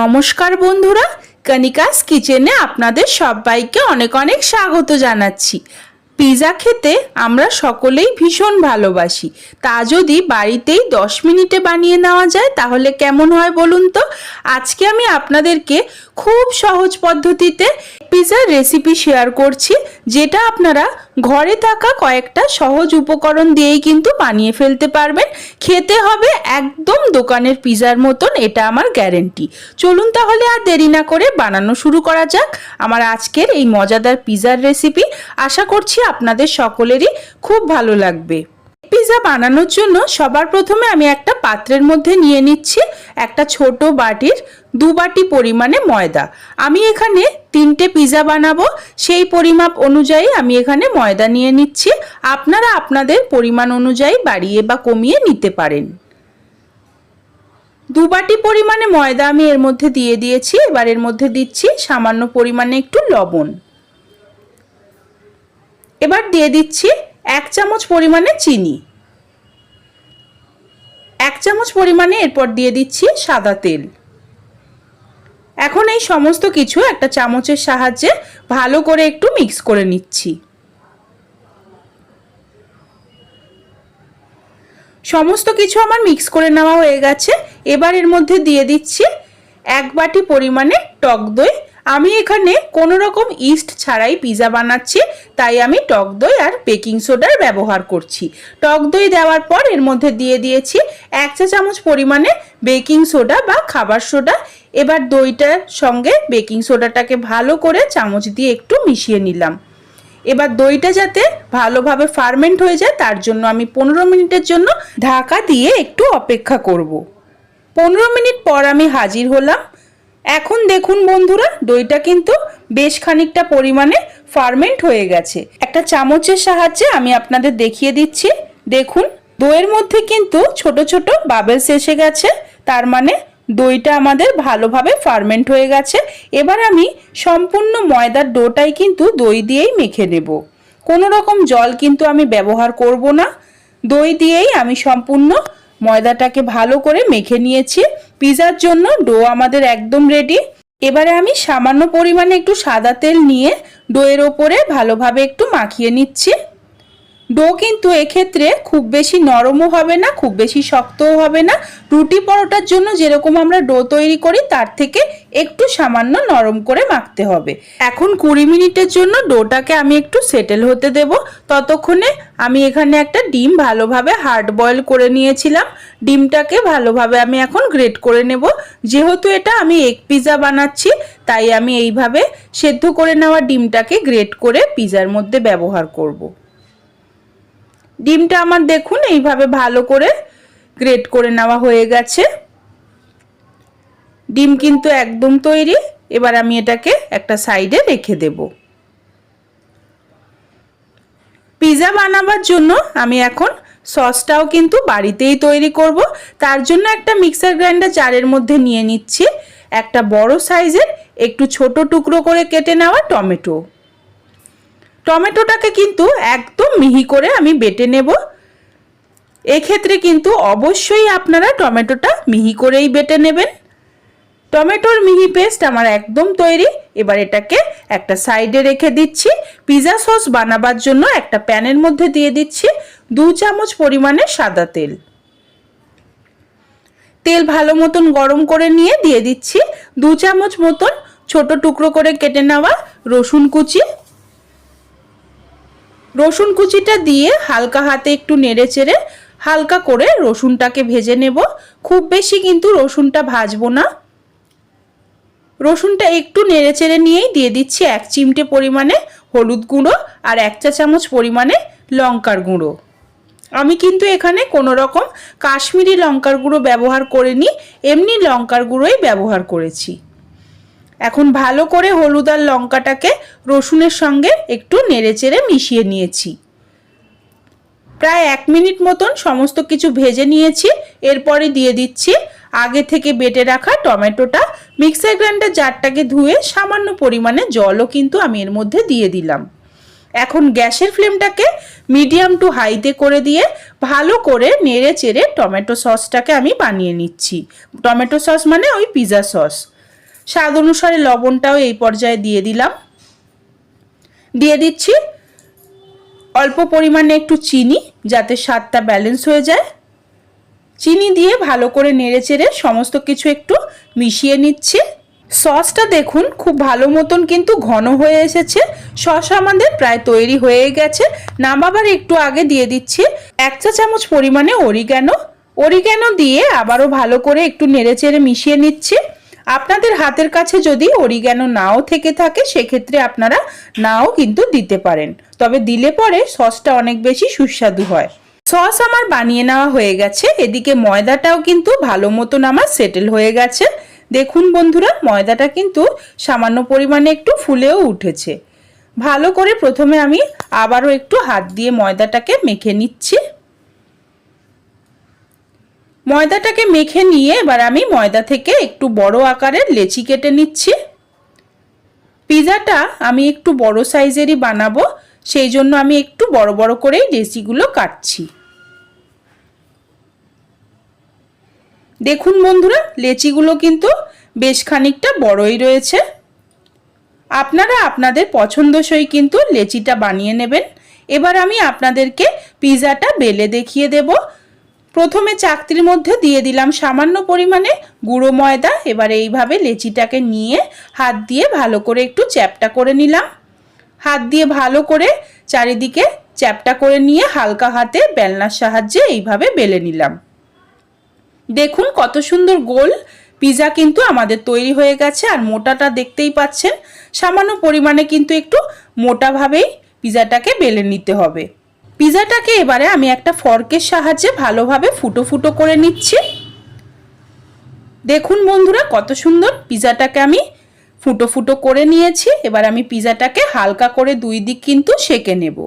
নমস্কার বন্ধুরা কনিকাস কিচেনে আপনাদের সবাইকে অনেক অনেক স্বাগত জানাচ্ছি। পিৎজা খেতে আমরা সকলেই ভীষণ ভালোবাসি। তা যদি বাড়িতেই দশ মিনিটে বানিয়ে নেওয়া যায়, তাহলে কেমন হয় বলুন তো? আজকে আমি আপনাদেরকে খুব সহজ পদ্ধতিতে পিৎজার রেসিপি শেয়ার করছি, যেটা আপনারা ঘরে থাকা কয়েকটা সহজ উপকরণ দিয়েই কিন্তু বানিয়ে ফেলতে পারবেন। খেতে হবে একদম দোকানের পিৎজার মতন, এটা আমার গ্যারেন্টি চলুন তাহলে আর দেরি না করে বানানো শুরু করা যাক। আমার আজকের এই মজাদার পিৎজার রেসিপি আশা করছি আপনাদের সকলেরই খুব ভালো লাগবে। পিৎজা বানানোর জন্য সবার প্রথমে আমি একটা পাত্রের মধ্যে নিয়ে নিচ্ছি একটা ছোট বাটির দু বাটি পরিমাণে ময়দা। আমি এখানে তিনটে পিৎজা বানাবো, সেই পরিমাপ অনুযায়ী আমি এখানে ময়দা নিয়ে নিচ্ছি। আপনারা আপনাদের পরিমাণ অনুযায়ী বাড়িয়ে বা কমিয়ে নিতে পারেন। দু বাটি পরিমাণে ময়দা আমি এর মধ্যে দিয়ে দিয়েছি, এবার এর মধ্যে দিচ্ছি সামান্য পরিমাণে একটু লবণ। এবার দিয়ে দিচ্ছি এক চামচ পরিমাণে চিনি। এক চামচ পরিমাণে এরপর দিয়ে দিচ্ছি সাদা তেল। এখন এই সমস্ত কিছু একটা চামচের সাহায্যে ভালো করে একটু মিক্স করে নিচ্ছি। সমস্ত কিছু আমার মিক্স করে নেওয়া হয়ে গেছে। এবার এর মধ্যে দিয়ে দিচ্ছি এক বাটি পরিমাণে টক দই। আমি এখানে কোনো রকম ইস্ট ছাড়াই পিৎজা বানাচ্ছি। তাই আমি টক দই আর বেকিং সোডার ব্যবহার করছি। টক দই দেওয়ার পর এর মধ্যে দিয়ে দিয়েছি এক চা চামচ পরিমাণে বেকিং সোডা বা খাবার সোডা। এবার দইটার সঙ্গে বেকিং সোডাটাকে ভালো করে চামচ দিয়ে একটু মিশিয়ে নিলাম। এবার দইটা যাতে ভালোভাবে ফার্মেন্ট হয়ে যায়, তার জন্য আমি পনেরো মিনিটের জন্য ঢাকা দিয়ে একটু অপেক্ষা করব। পনেরো মিনিট পর আমি হাজির হলাম এখন দেখুন বন্ধুরা, দইটা কিন্তু বেশ খানিকটা পরিমাণে ফার্মেন্ট হয়ে গেছে। একটা চামচের সাহায্যে আমি আপনাদের দেখিয়ে দিচ্ছি। দেখুন, দইয়ের মধ্যে কিন্তু ছোট ছোট বাবেলস এসে গেছে, তার মানে দইটা আমাদের ভালোভাবে ফার্মেন্ট হয়ে গেছে। এবার আমি সম্পূর্ণ ময়দার ডোটাই কিন্তু দই দিয়েই মেখে নেব। কোনো রকম জল কিন্তু আমি ব্যবহার করব না। দই দিয়েই আমি সম্পূর্ণ ময়দাটাকে ভালো করে মেখে নিয়েছি। পিজার জন্য ডো আমাদের একদম রেডি এবারে আমি সামান্য পরিমাণে একটু সাদা তেল নিয়ে ডোয়ের ওপরে ভালোভাবে একটু মাখিয়ে নিচ্ছি। ডো কিন্তু এক্ষেত্রে খুব বেশি নরমও হবে না, খুব বেশি শক্তও হবে না। রুটি পরোটার জন্য যেরকম আমরা ডো তৈরি করি, তার থেকে একটু সামান্য নরম করে মাখতে হবে। এখন কুড়ি মিনিটের জন্য ডোটাকে আমি একটু সেটেল হতে দেব। ততক্ষণে আমি এখানে একটা ডিম ভালোভাবে হার্ড বয়েল করে নিয়েছিলাম। ডিমটাকে ভালোভাবে আমি এখন গ্রেট করে নেব। যেহেতু এটা আমি এগ পিজা বানাচ্ছি, তাই আমি এইভাবে সেদ্ধ করে নেওয়া ডিমটাকে গ্রেট করে পিজার মধ্যে ব্যবহার করব। ডিমটা আমার দেখুন, এইভাবে ভালো করে গ্রেট করে নেওয়া হয়ে গেছে। ডিম কিন্তু একদম তৈরি, এবার আমি এটাকে একটা সাইডে রেখে দেব। পিৎজা বানাবার জন্য আমি এখন সসটাও কিন্তু বাড়িতেই তৈরি করব। তার জন্য একটা মিক্সার গ্রাইন্ডার জারের মধ্যে নিয়ে নিচ্ছি। একটা বড় সাইজের একটু ছোট টুকরো করে কেটে নেওয়া টমেটো। টমেটোটাকে কিন্তু একদম মিহি করে আমি বেটে নেব। এক্ষেত্রে কিন্তু অবশ্যই আপনারা টমেটোটা মিহি করেই বেটে নেবেন। টমেটোর মিহি পেস্ট আমার একদম তৈরি। এবার এটাকে একটা সাইডে রেখে দিচ্ছি। পিৎজা সস বানাবার জন্য একটা প্যানের মধ্যে দিয়ে দিচ্ছি দু চামচ পরিমাণে সাদা তেল। তেল ভালো মতন গরম করে নিয়ে দিয়ে দিচ্ছি দু চামচ মতন ছোট টুকরো করে কেটে নেওয়া রসুন কুচি। রসুন কুচিটা দিয়ে হালকা হাতে একটু নেড়ে চেড়ে হালকা করে রসুনটাকে ভেজে নেব। খুব বেশি কিন্তু রসুনটা ভাজবো না। রসুনটা একটু নেড়ে চেড়ে নিয়েই দিয়ে দিচ্ছি এক চিমটে পরিমাণে হলুদ গুঁড়ো আর এক চা চামচ পরিমাণে লঙ্কার গুঁড়ো। আমি কিন্তু এখানে কোনো রকম কাশ্মীরি লঙ্কার গুঁড়ো ব্যবহার করিনি, এমনি লঙ্কার গুঁড়োই ব্যবহার করেছি। এখন ভালো করে হলুদ আর লঙ্কাটাকে রসুনের সঙ্গে একটু নেড়েচেড়ে মিশিয়ে নিয়েছি। প্রায় এক মিনিট মতন সমস্ত কিছু ভেজে নিয়েছি, এরপরে দিয়ে দিচ্ছি আগে থেকে বেটে রাখা টমেটোটা। মিক্সার গ্রাইন্ডার জারটাকে ধুয়ে সামান্য পরিমাণে জলও কিন্তু আমি এর মধ্যে দিয়ে দিলাম। এখন গ্যাসের ফ্লেমটাকে মিডিয়াম টু হাইতে করে দিয়ে ভালো করে নেড়ে চেড়ে টমেটো সসটাকে আমি বানিয়ে নিচ্ছি। টমেটো সস মানে ওই পিৎজা সস। স্বাদ অনুসারে লবণটাও এই পর্যায়ে দিয়ে দিলাম। দিয়ে দিচ্ছি অল্প পরিমাণে একটু চিনি যাতে স্বাদটা ব্যালেন্স হয়ে যায়। চিনি দিয়ে ভালো করে নেড়েচেড়ে সমস্ত কিছু একটু মিশিয়ে নিচ্ছি। সসটা দেখুন খুব ভালো মতন কিন্তু ঘন হয়ে এসেছে। সস আমাদের প্রায় তৈরি হয়ে গেছে। নামাবার একটু আগে দিয়ে দিচ্ছি এক চা চামচ পরিমাণে অরিগ্যানো। অরিগ্যানো দিয়ে আবারও ভালো করে একটু নেড়েচেড়ে মিশিয়ে নিচ্ছি। আপনাদের হাতের কাছে যদি অরিগ্যানো নাও থেকে থাকে, সেক্ষেত্রে আপনারা নাও কিন্তু দিতে পারেন। তবে দিলে পরে সসটা অনেক বেশি সুস্বাদু হয়। সস আমার বানিয়ে নেওয়া হয়ে গেছে। এদিকে ময়দাটাও কিন্তু ভালো মতন আমার সেটেল হয়ে গেছে। দেখুন বন্ধুরা, ময়দাটা কিন্তু সামান্য পরিমাণে একটু ফুলেও উঠেছে। ভালো করে প্রথমে আমি আবারও একটু হাত দিয়ে ময়দাটাকে মেখে নিচ্ছি। ময়দাটাকে মেখে নিয়ে এবার আমি ময়দা থেকে একটু বড় আকারের লেচি কেটে নিচ্ছি। পিজাটা আমি একটু বড় সাইজেরই বানাবো, সেই জন্য আমি একটু বড় বড় করেই লেচিগুলো কাটছি। দেখুন বন্ধুরা, লেচিগুলো কিন্তু বেশ খানিকটা বড়ই রয়েছে। আপনারা আপনাদের পছন্দসই কিন্তু লেচিটা বানিয়ে নেবেন। এবার আমি আপনাদেরকে পিজাটা বেলে দেখিয়ে দেব। প্রথমে চাকতির মধ্যে দিয়ে দিলাম সামান্য পরিমাণে গুঁড়ো ময়দা, এবার এইভাবে লেচিটাকে নিয়ে হাত দিয়ে ভালো করে একটু চ্যাপটা করে নিলাম। হাত দিয়ে ভালো করে চারিদিকে চ্যাপটা করে নিয়ে হালকা হাতে বেলনার সাহায্যে এইভাবে বেলে নিলাম। দেখুন কত সুন্দর গোল পিজা কিন্তু আমাদের তৈরি হয়ে গেছে, আর মোটাটা দেখতেই পাচ্ছেন। সামান্য পরিমাণে কিন্তু একটু মোটাভাবেই পিজাটাকে বেলে নিতে হবে। পিজাটাকে এবারে আমি একটা ফর্কের সাহায্যে ভালোভাবে ফুটো ফুটো করে নিচ্ছি। দেখুন বন্ধুরা, কত সুন্দর পিজাটাকে আমি ফুটো ফুটো করে নিয়েছি। এবার আমি পিজাটাকে হালকা করে দুই দিক কিন্তু সেকে নেব।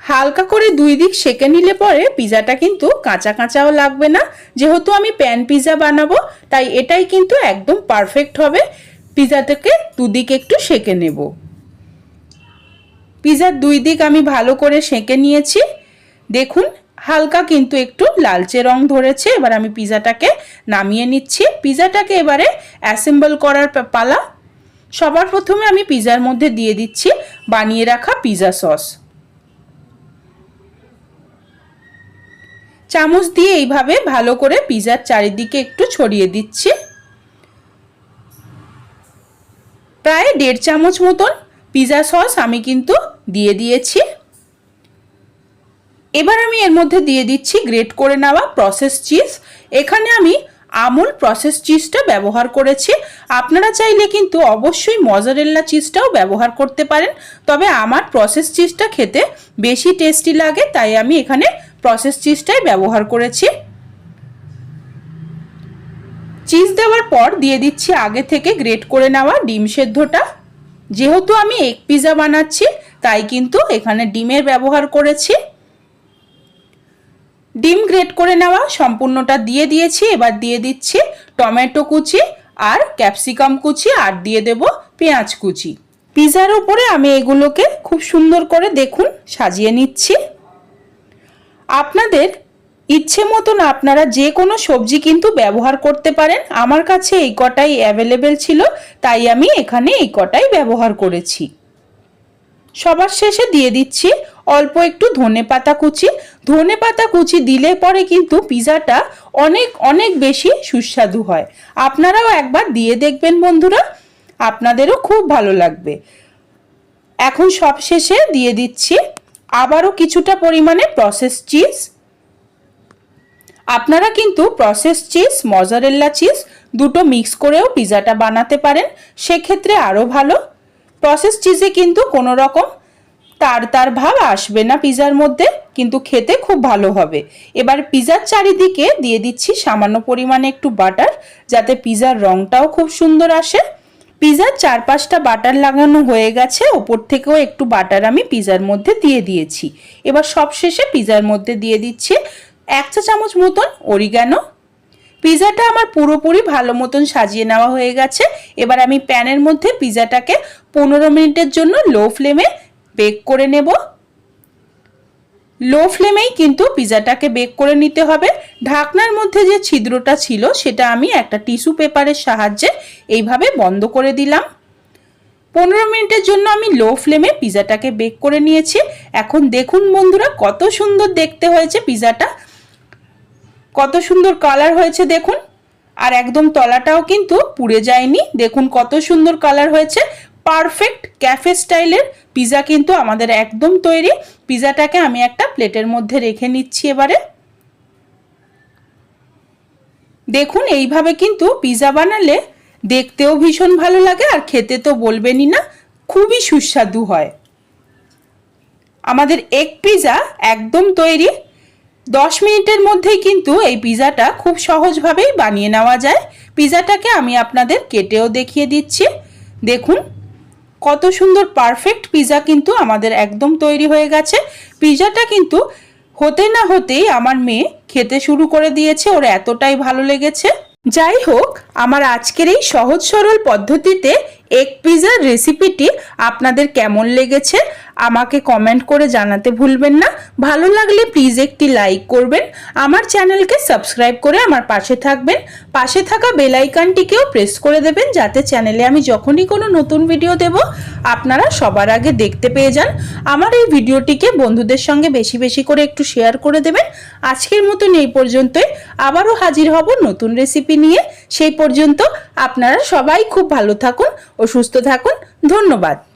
হালকা করে দুই দিক সেকে নিলে পরে পিজাটা কিন্তু কাঁচা কাঁচাও লাগবে না। যেহেতু আমি প্যান পিজা বানাবো, তাই এটাই কিন্তু একদম পারফেক্ট হবে। পিজাটাকে দুদিক একটু সেকে নেব। পিজার দুই দিক আমি ভালো করে সেকে নিয়েছি। দেখুন, হালকা কিন্তু একটু লালচে রং ধরেছে, এবার আমি পিজাটাকে নামিয়ে নিচ্ছি। পিজাটাকে এবারে অ্যাসেম্বল করার পালা। সবার প্রথমে আমি পিজার মধ্যে দিয়ে দিচ্ছি বানিয়ে রাখা পিজা সস। চামচ দিয়ে এইভাবে ভালো করে পিজার চারিদিকে একটু ছড়িয়ে দিচ্ছি। প্রায় দেড় চামচ মতন পিজা সস আমি কিন্তু দিয়ে দিয়েছি। এবার আমি এর মধ্যে দিয়ে দিচ্ছি গ্রেট করে নেওয়া প্রসেস চিজ এখানে আমি আমুল প্রসেস চিজটা ব্যবহার করেছি। আপনারা চাইলে কিন্তু অবশ্যই মজারেল্লা চিজটাও ব্যবহার করতে পারেন। তবে আমার প্রসেস চিজটা খেতে বেশি টেস্টি লাগে, তাই আমি এখানে প্রসেস চিজটাই ব্যবহার করেছি। চিজ দেওয়ার পর দিয়ে দিচ্ছি আগে থেকে গ্রেট করে নেওয়া ডিম সেদ্ধটা। যেহেতু আমি এক পিজা বানাচ্ছি, তাই কিন্তু এখানে ডিমের ব্যবহার করেছি। ডিম গ্রেট করে নেওয়া, সম্পূর্ণটা দিয়ে দিয়েছি, এবার দিয়ে দিচ্ছি টমেটো কুচি আর ক্যাপসিকাম কুচি, আর দিয়ে দেব পেঁয়াজ কুচি। পিজার উপরে আমি এগুলোকে খুব সুন্দর করে দেখুন, সাজিয়ে নিচ্ছি। আপনাদের ইচ্ছে মতন আপনারা যে কোনো সবজি কিন্তু ব্যবহার করতে পারেন। আমার কাছে এই কটাই অ্যাভেলেবেল ছিল, তাই আমি এখানে এই কটাই ব্যবহার করেছি। সবার শেষে দিয়ে দিচ্ছি অল্প একটু ধনে পাতা কুচি। ধনে পাতা কুচি দিলে পরে কিন্তু পিজাটা অনেক অনেক বেশি সুস্বাদু হয়। আপনারাও একবার দিয়ে দেখবেন বন্ধুরা, আপনাদেরও খুব ভালো লাগবে। এখন সব শেষে দিয়ে দিচ্ছি আবারও কিছুটা পরিমাণে প্রসেস চিজ আপনারা কিন্তু প্রসেস চিজ মজারেল্লা চিজ দুটো মিক্স করেও পিজাটা বানাতে পারেন, সেক্ষেত্রে আরও ভালো। প্রসেস চিজে কিন্তু কোনো রকম তার তার ভাব আসবে না পিজার মধ্যে, কিন্তু খেতে খুব ভালো হবে। এবার পিজার চারিদিকে দিয়ে দিচ্ছি সামান্য পরিমাণে একটু বাটার যাতে পিজার রংটাও খুব সুন্দর আসে। পিজার চার পাঁচটা বাটার লাগানো হয়ে গেছে, ওপর থেকেও একটু বাটার আমি পিজার মধ্যে দিয়ে দিয়েছি। এবার সব শেষে পিজার মধ্যে দিয়ে দিচ্ছি এক চা চামচ মতন অরিগানো পিজাটা আমার পুরোপুরি ভালো মতন সাজিয়ে নেওয়া হয়ে গেছে। এবার আমি প্যানের মধ্যে পিজাটাকে পনেরো মিনিটের জন্য লো ফ্লেমে বেক করে নেব। লো ফ্লেমেই কিন্তু পিজাটাকে বেক করে নিতে হবে। ঢাকনার মধ্যে যে ছিদ্রটা ছিল, সেটা আমি একটা টিস্যু পেপারের সাহায্যে এইভাবে বন্ধ করে দিলাম। পনেরো মিনিটের জন্য আমি লো ফ্লেমে পিজাটাকে বেক করে নিয়েছি। এখন দেখুন বন্ধুরা, কত সুন্দর দেখতে হয়েছে পিজাটা। কত সুন্দর কালার হয়েছে দেখুন। আর একদম তলাটাও কিন্তু পুড়ে যায়নি। দেখুন কত সুন্দর কালার হয়েছে। পারফেক্ট ক্যাফে স্টাইলের পিজা কিন্তু আমাদের একদম তৈরি। পিজাটাকে আমি একটা প্লেটের মধ্যে রেখে নিচ্ছি এবারে। দেখুন, এইভাবে কিন্তু পিজা বানালে দেখতেও ভীষণ ভালো লাগে আর খেতে তো বলবেনই না, খুবই সুস্বাদু হয়। আমাদের এগ পিজা একদম তৈরি। দশ মিনিটের মধ্যেই কিন্তু এই পিজাটা খুব সহজভাবেই বানিয়ে নেওয়া যায়। পিজাটাকে আমি আপনাদের কেটেও দেখিয়ে দিচ্ছি। দেখুন, কত সুন্দর পারফেক্ট পিজা কিন্তু আমাদের একদম তৈরি হয়ে গেছে। পিজাটা কিন্তু হতে না হতেই আমার মেয়ে খেতে শুরু করে দিয়েছে, ওর এতটাই ভালো লেগেছে। যাই হোক, আমার আজকের এই সহজ সরল পদ্ধতিতে এগ পিজার রেসিপিটি আপনাদের কেমন লেগেছে? আমাকে কমেন্ট করে জানাতে ভুলবেন না। ভালো লাগলে প্লিজ একটি লাইক করবেন। আমার চ্যানেলকে সাবস্ক্রাইব করে আমার পাশে থাকবেন। পাশে থাকা বেল আইকনটিকেও প্রেস করে দেবেন যাতে চ্যানেলে আমি যখনই কোনো নতুন ভিডিও দেব, আপনারা সবার আগে দেখতে পেয়ে যান। আমার এই ভিডিওটিকে বন্ধুদের সঙ্গে বেশি বেশি করে একটু শেয়ার করে দেবেন। আজকের মতন এই পর্যন্তই। আবারও হাজির হব নতুন রেসিপি নিয়ে। সেই পর্যন্ত আপনারা সবাই খুব ভালো থাকুন ও সুস্থ থাকুন। ধন্যবাদ।